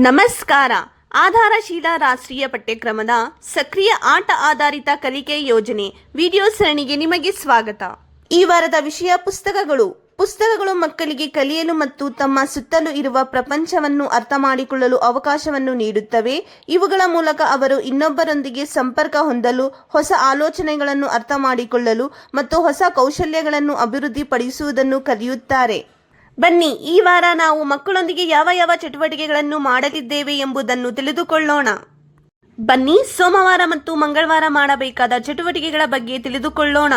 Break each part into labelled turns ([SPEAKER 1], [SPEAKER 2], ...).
[SPEAKER 1] ನಮಸ್ಕಾರ. ಆಧಾರಶೀಲ ರಾಷ್ಟ್ರೀಯ ಪಠ್ಯಕ್ರಮದ ಸಕ್ರಿಯ ಆಟ ಆಧಾರಿತ ಕಲಿಕೆ ಯೋಜನೆ ವಿಡಿಯೋ ಸರಣಿಗೆ ನಿಮಗೆ ಸ್ವಾಗತ. ಈ ವಾರದ ವಿಷಯ ಪುಸ್ತಕಗಳು. ಪುಸ್ತಕಗಳು ಮಕ್ಕಳಿಗೆ ಕಲಿಯಲು ಮತ್ತು ತಮ್ಮ ಸುತ್ತಲೂ ಇರುವ ಪ್ರಪಂಚವನ್ನು ಅರ್ಥ ಮಾಡಿಕೊಳ್ಳಲು ಅವಕಾಶವನ್ನು ನೀಡುತ್ತವೆ. ಇವುಗಳ ಮೂಲಕ ಅವರು ಇನ್ನೊಬ್ಬರೊಂದಿಗೆ ಸಂಪರ್ಕ ಹೊಂದಲು, ಹೊಸ ಆಲೋಚನೆಗಳನ್ನು ಅರ್ಥ ಮಾಡಿಕೊಳ್ಳಲು ಮತ್ತು ಹೊಸ ಕೌಶಲ್ಯಗಳನ್ನು ಅಭಿವೃದ್ಧಿಪಡಿಸುವುದನ್ನು ಕಲಿಯುತ್ತಾರೆ. ಬನ್ನಿ, ಈ ವಾರ ನಾವು ಮಕ್ಕಳೊಂದಿಗೆ ಯಾವ ಯಾವ ಚಟುವಟಿಕೆಗಳನ್ನು ಮಾಡಲಿದ್ದೇವೆ ಎಂಬುದನ್ನು ತಿಳಿದುಕೊಳ್ಳೋಣ. ಬನ್ನಿ, ಸೋಮವಾರ ಮತ್ತು ಮಂಗಳವಾರ ಮಾಡಬೇಕಾದ ಚಟುವಟಿಕೆಗಳ ಬಗ್ಗೆ ತಿಳಿದುಕೊಳ್ಳೋಣ.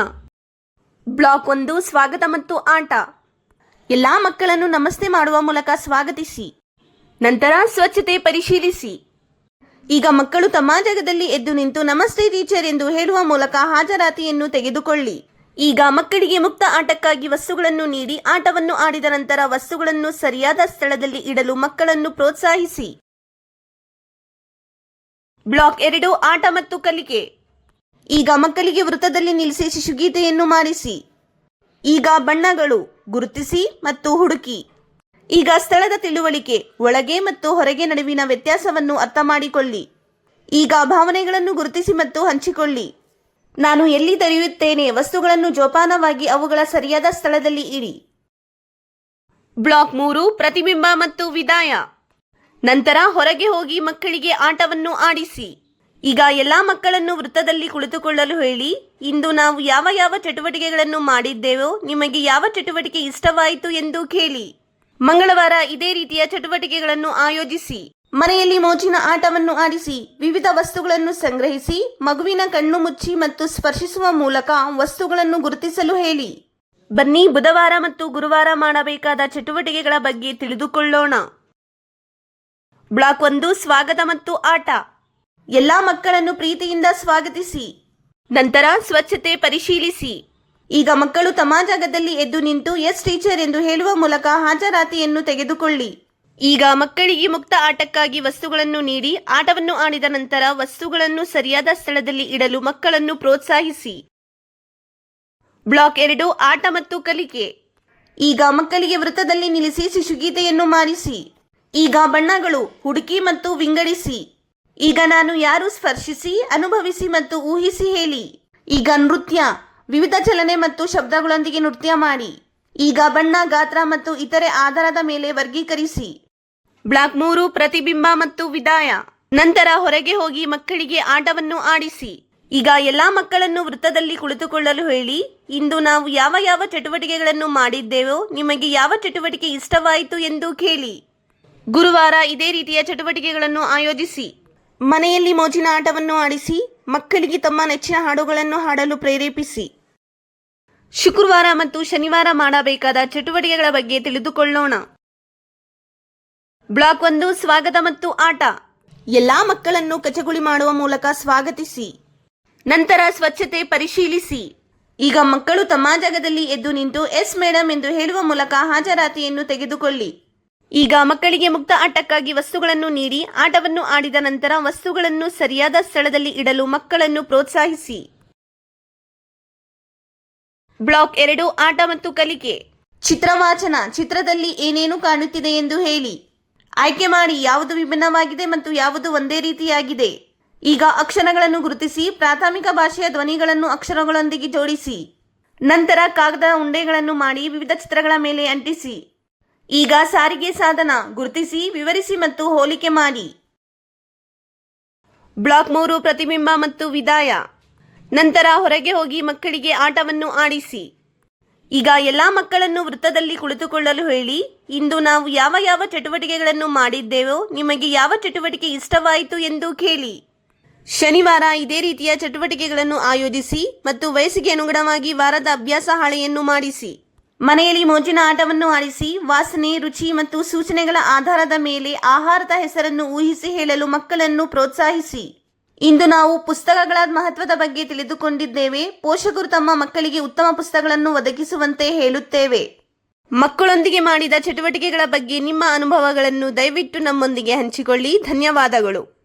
[SPEAKER 1] ಬ್ಲಾಕ್ ಒಂದು, ಸ್ವಾಗತ ಮತ್ತು ಆಟ. ಎಲ್ಲಾ ಮಕ್ಕಳನ್ನು ನಮಸ್ತೆ ಮಾಡುವ ಮೂಲಕ ಸ್ವಾಗತಿಸಿ. ನಂತರ ಸ್ವಚ್ಛತೆ ಪರಿಶೀಲಿಸಿ. ಈಗ ಮಕ್ಕಳು ತಮ್ಮ ಜಾಗದಲ್ಲಿ ಎದ್ದು ನಿಂತು ನಮಸ್ತೆ ಟೀಚರ್ ಎಂದು ಹೇಳುವ ಮೂಲಕ ಹಾಜರಾತಿಯನ್ನು ತೆಗೆದುಕೊಳ್ಳಿ. ಈಗ ಮಕ್ಕಳಿಗೆ ಮುಕ್ತ ಆಟಕ್ಕಾಗಿ ವಸ್ತುಗಳನ್ನು ನೀಡಿ ಆಟವನ್ನು ಆಡಿದ ನಂತರ ವಸ್ತುಗಳನ್ನು ಸರಿಯಾದ ಸ್ಥಳದಲ್ಲಿ ಇಡಲು ಮಕ್ಕಳನ್ನು ಪ್ರೋತ್ಸಾಹಿಸಿ. ಬ್ಲಾಕ್ ಎರಡು, ಆಟ ಮತ್ತು ಕಲಿಕೆ. ಈಗ ಮಕ್ಕಳಿಗೆ ವೃತ್ತದಲ್ಲಿ ನಿಲ್ಲಿಸಿ ಶಿಶುಗೀತೆಯನ್ನು ಮಾಡಿಸಿ. ಈಗ ಬಣ್ಣಗಳು, ಗುರುತಿಸಿ ಮತ್ತು ಹುಡುಕಿ. ಈಗ ಸ್ಥಳದ ತಿಳುವಳಿಕೆ, ಒಳಗೆ ಮತ್ತು ಹೊರಗೆ ನಡುವಿನ ವ್ಯತ್ಯಾಸವನ್ನು ಅರ್ಥ ಮಾಡಿಕೊಳ್ಳಿ ಈಗ ಭಾವನೆಗಳನ್ನು ಗುರುತಿಸಿ ಮತ್ತು ಹಂಚಿಕೊಳ್ಳಿ. ನಾನು ಎಲ್ಲಿ ದೊರೆಯುತ್ತೇನೆ, ವಸ್ತುಗಳನ್ನು ಜೋಪಾನವಾಗಿ ಅವುಗಳ ಸರಿಯಾದ ಸ್ಥಳದಲ್ಲಿ ಇಡಿ. ಬ್ಲಾಕ್ ಮೂರು, ಪ್ರತಿಬಿಂಬ ಮತ್ತು ವಿದಾಯ. ನಂತರ ಹೊರಗೆ ಹೋಗಿ ಮಕ್ಕಳಿಗೆ ಆಟವನ್ನು ಆಡಿಸಿ. ಈಗ ಎಲ್ಲಾ ಮಕ್ಕಳನ್ನು ವೃತ್ತದಲ್ಲಿ ಕುಳಿತುಕೊಳ್ಳಲು ಹೇಳಿ, ಇಂದು ನಾವು ಯಾವ ಯಾವ ಚಟುವಟಿಕೆಗಳನ್ನು ಮಾಡಿದ್ದೇವೋ, ನಿಮಗೆ ಯಾವ ಚಟುವಟಿಕೆ ಇಷ್ಟವಾಯಿತು ಎಂದು ಕೇಳಿ. ಮಂಗಳವಾರ ಇದೇ ರೀತಿಯ ಚಟುವಟಿಕೆಗಳನ್ನು ಆಯೋಜಿಸಿ. ಮನೆಯಲ್ಲಿ ಮೋಜಿನ ಆಟವನ್ನು ಆಡಿಸಿ, ವಿವಿಧ ವಸ್ತುಗಳನ್ನು ಸಂಗ್ರಹಿಸಿ, ಮಗುವಿನ ಕಣ್ಣು ಮುಚ್ಚಿ ಮತ್ತು ಸ್ಪರ್ಶಿಸುವ ಮೂಲಕ ವಸ್ತುಗಳನ್ನು ಗುರುತಿಸಲು ಹೇಳಿ. ಬನ್ನಿ, ಬುಧವಾರ ಮತ್ತು ಗುರುವಾರ ಮಾಡಬೇಕಾದ ಚಟುವಟಿಕೆಗಳ ಬಗ್ಗೆ ತಿಳಿದುಕೊಳ್ಳೋಣ. ಬ್ಲಾಕ್ ಒಂದು, ಸ್ವಾಗತ ಮತ್ತು ಆಟ. ಎಲ್ಲಾ ಮಕ್ಕಳನ್ನು ಪ್ರೀತಿಯಿಂದ ಸ್ವಾಗತಿಸಿ. ನಂತರ ಸ್ವಚ್ಛತೆ ಪರಿಶೀಲಿಸಿ. ಈಗ ಮಕ್ಕಳು ತಮ್ಮ ಜಾಗದಲ್ಲಿ ಎದ್ದು ನಿಂತು, ಎಸ್ ಟೀಚರ್ ಎಂದು ಹೇಳುವ ಮೂಲಕ ಹಾಜರಾತಿಯನ್ನು ತೆಗೆದುಕೊಳ್ಳಿ. ಈಗ ಮಕ್ಕಳಿಗೆ ಮುಕ್ತ ಆಟಕ್ಕಾಗಿ ವಸ್ತುಗಳನ್ನು ನೀಡಿ ಆಟವನ್ನು ಆಡಿದ ನಂತರ ವಸ್ತುಗಳನ್ನು ಸರಿಯಾದ ಸ್ಥಳದಲ್ಲಿ ಇಡಲು ಮಕ್ಕಳನ್ನು ಪ್ರೋತ್ಸಾಹಿಸಿ. ಬ್ಲಾಕ್ ಎರಡು, ಆಟ ಮತ್ತು ಕಲಿಕೆ. ಈಗ ಮಕ್ಕಳಿಗೆ ವೃತ್ತದಲ್ಲಿ ನಿಲ್ಲಿಸಿ ಶಿಶುಗೀತೆಯನ್ನು ಮಾರಿಸಿ ಈಗ ಬಣ್ಣಗಳು, ಹುಡುಕಿ ಮತ್ತು ವಿಂಗಡಿಸಿ. ಈಗ ನಾನು ಯಾರು ಸ್ಪರ್ಶಿಸಿ, ಅನುಭವಿಸಿ ಮತ್ತು ಊಹಿಸಿ ಹೇಳಿ. ಈಗ ನೃತ್ಯ, ವಿವಿಧ ಚಲನೆ ಮತ್ತು ಶಬ್ದಗಳೊಂದಿಗೆ ನೃತ್ಯ ಮಾಡಿ. ಈಗ ಬಣ್ಣ, ಗಾತ್ರ ಮತ್ತು ಇತರೆ ಆಧಾರದ ಮೇಲೆ ವರ್ಗೀಕರಿಸಿ. ಬ್ಲಾಕ್ ಮೂರು ಪ್ರತಿಬಿಂಬ ಮತ್ತು ವಿದಾಯ. ನಂತರ ಹೊರಗೆ ಹೋಗಿ ಮಕ್ಕಳಿಗೆ ಆಟವನ್ನು ಆಡಿಸಿ. ಈಗ ಎಲ್ಲಾ ಮಕ್ಕಳನ್ನು ವೃತ್ತದಲ್ಲಿ ಕುಳಿತುಕೊಳ್ಳಲು ಹೇಳಿ, ಇಂದು ನಾವು ಯಾವ ಯಾವ ಚಟುವಟಿಕೆಗಳನ್ನು ಮಾಡಿದ್ದೇವೋ, ನಿಮಗೆ ಯಾವ ಚಟುವಟಿಕೆ ಇಷ್ಟವಾಯಿತು ಎಂದು ಕೇಳಿ. ಗುರುವಾರ ಇದೇ ರೀತಿಯ ಚಟುವಟಿಕೆಗಳನ್ನು ಆಯೋಜಿಸಿ. ಮನೆಯಲ್ಲಿ ಮೋಜಿನ ಆಟವನ್ನು ಆಡಿಸಿ, ಮಕ್ಕಳಿಗೆ ತಮ್ಮ ನೆಚ್ಚಿನ ಹಾಡುಗಳನ್ನು ಹಾಡಲು ಪ್ರೇರೇಪಿಸಿ. ಶುಕ್ರವಾರ ಮತ್ತು ಶನಿವಾರ ಮಾಡಬೇಕಾದ ಚಟುವಟಿಕೆಗಳ ಬಗ್ಗೆ ತಿಳಿದುಕೊಳ್ಳೋಣ. ಬ್ಲಾಕ್ ಒಂದು, ಸ್ವಾಗತ ಮತ್ತು ಆಟ. ಎಲ್ಲಾ ಮಕ್ಕಳನ್ನು ಕಚಗುಳಿ ಮಾಡುವ ಮೂಲಕ ಸ್ವಾಗತಿಸಿ. ನಂತರ ಸ್ವಚ್ಛತೆ ಪರಿಶೀಲಿಸಿ. ಈಗ ಮಕ್ಕಳು ತಮ್ಮ ಜಾಗದಲ್ಲಿ ಎದ್ದು ನಿಂತು, ಎಸ್ ಮೇಡಮ್ ಎಂದು ಹೇಳುವ ಮೂಲಕ ಹಾಜರಾತಿಯನ್ನು ತೆಗೆದುಕೊಳ್ಳಿ. ಈಗ ಮಕ್ಕಳಿಗೆ ಮುಕ್ತ ಆಟಕ್ಕಾಗಿ ವಸ್ತುಗಳನ್ನು ನೀಡಿ, ಆಟವನ್ನು ಆಡಿದ ನಂತರ ವಸ್ತುಗಳನ್ನು ಸರಿಯಾದ ಸ್ಥಳದಲ್ಲಿ ಇಡಲು ಮಕ್ಕಳನ್ನು ಪ್ರೋತ್ಸಾಹಿಸಿ. ಬ್ಲಾಕ್ ಎರಡು, ಆಟ ಮತ್ತು ಕಲಿಕೆ. ಚಿತ್ರವಾಚನ, ಚಿತ್ರದಲ್ಲಿ ಏನೇನು ಕಾಣುತ್ತಿದೆ ಎಂದು ಹೇಳಿ. ಆಯ್ಕೆ ಮಾಡಿ ಯಾವುದು ವಿಭಿನ್ನವಾಗಿದೆ ಮತ್ತು ಯಾವುದು ಒಂದೇ ರೀತಿಯಾಗಿದೆ. ಈಗ ಅಕ್ಷರಗಳನ್ನು ಗುರುತಿಸಿ, ಪ್ರಾಥಮಿಕ ಭಾಷೆಯ ಧ್ವನಿಗಳನ್ನು ಅಕ್ಷರಗಳೊಂದಿಗೆ ಜೋಡಿಸಿ. ನಂತರ ಕಾಗದ ಉಂಡೆಗಳನ್ನು ಮಾಡಿ ವಿವಿಧ ಚಿತ್ರಗಳ ಮೇಲೆ ಅಂಟಿಸಿ. ಈಗ ಸಾರಿಗೆ ಸಾಧನ ಗುರುತಿಸಿ, ವಿವರಿಸಿ ಮತ್ತು ಹೋಲಿಕೆ ಮಾಡಿ. ಬ್ಲಾಕ್ ಮೂರು, ಪ್ರತಿಬಿಂಬ ಮತ್ತು ವಿದಾಯ. ನಂತರ ಹೊರಗೆ ಹೋಗಿ ಮಕ್ಕಳಿಗೆ ಆಟವನ್ನು ಆಡಿಸಿ. ಈಗ ಎಲ್ಲಾ ಮಕ್ಕಳನ್ನು ವೃತ್ತದಲ್ಲಿ ಕುಳಿತುಕೊಳ್ಳಲು ಹೇಳಿ, ಇಂದು ನಾವು ಯಾವ ಯಾವ ಚಟುವಟಿಕೆಗಳನ್ನು ಮಾಡಿದ್ದೇವೋ ನಿಮಗೆ ಯಾವ ಚಟುವಟಿಕೆ ಇಷ್ಟವಾಯಿತು ಎಂದು ಕೇಳಿ. ಶನಿವಾರ ಇದೇ ರೀತಿಯ ಚಟುವಟಿಕೆಗಳನ್ನು ಆಯೋಜಿಸಿ ಮತ್ತು ವಯಸ್ಸಿಗೆ ಅನುಗುಣವಾಗಿ ವಾರದ ಅಭ್ಯಾಸ ಹಾಳೆಯನ್ನು ಮಾಡಿಸಿ. ಮನೆಯಲ್ಲಿ ಮೋಜಿನ ಆಟವನ್ನು ಆಡಿಸಿ, ವಾಸನೆ, ರುಚಿ ಮತ್ತು ಸೂಚನೆಗಳ ಆಧಾರದ ಮೇಲೆ ಆಹಾರದ ಹೆಸರನ್ನು ಊಹಿಸಿ ಹೇಳಲು ಮಕ್ಕಳನ್ನು ಪ್ರೋತ್ಸಾಹಿಸಿ. ಇಂದು ನಾವು ಪುಸ್ತಕಗಳ ಮಹತ್ವದ ಬಗ್ಗೆ ತಿಳಿದುಕೊಂಡಿದ್ದೇವೆ. ಪೋಷಕರು ತಮ್ಮ ಮಕ್ಕಳಿಗೆ ಉತ್ತಮ ಪುಸ್ತಕಗಳನ್ನು ಒದಗಿಸುವಂತೆ ಹೇಳುತ್ತೇವೆ. ಮಕ್ಕಳೊಂದಿಗೆ ಮಾಡಿದ ಚಟುವಟಿಕೆಗಳ ಬಗ್ಗೆ ನಿಮ್ಮ ಅನುಭವಗಳನ್ನು ದಯವಿಟ್ಟು ನಮ್ಮೊಂದಿಗೆ ಹಂಚಿಕೊಳ್ಳಿ. ಧನ್ಯವಾದಗಳು.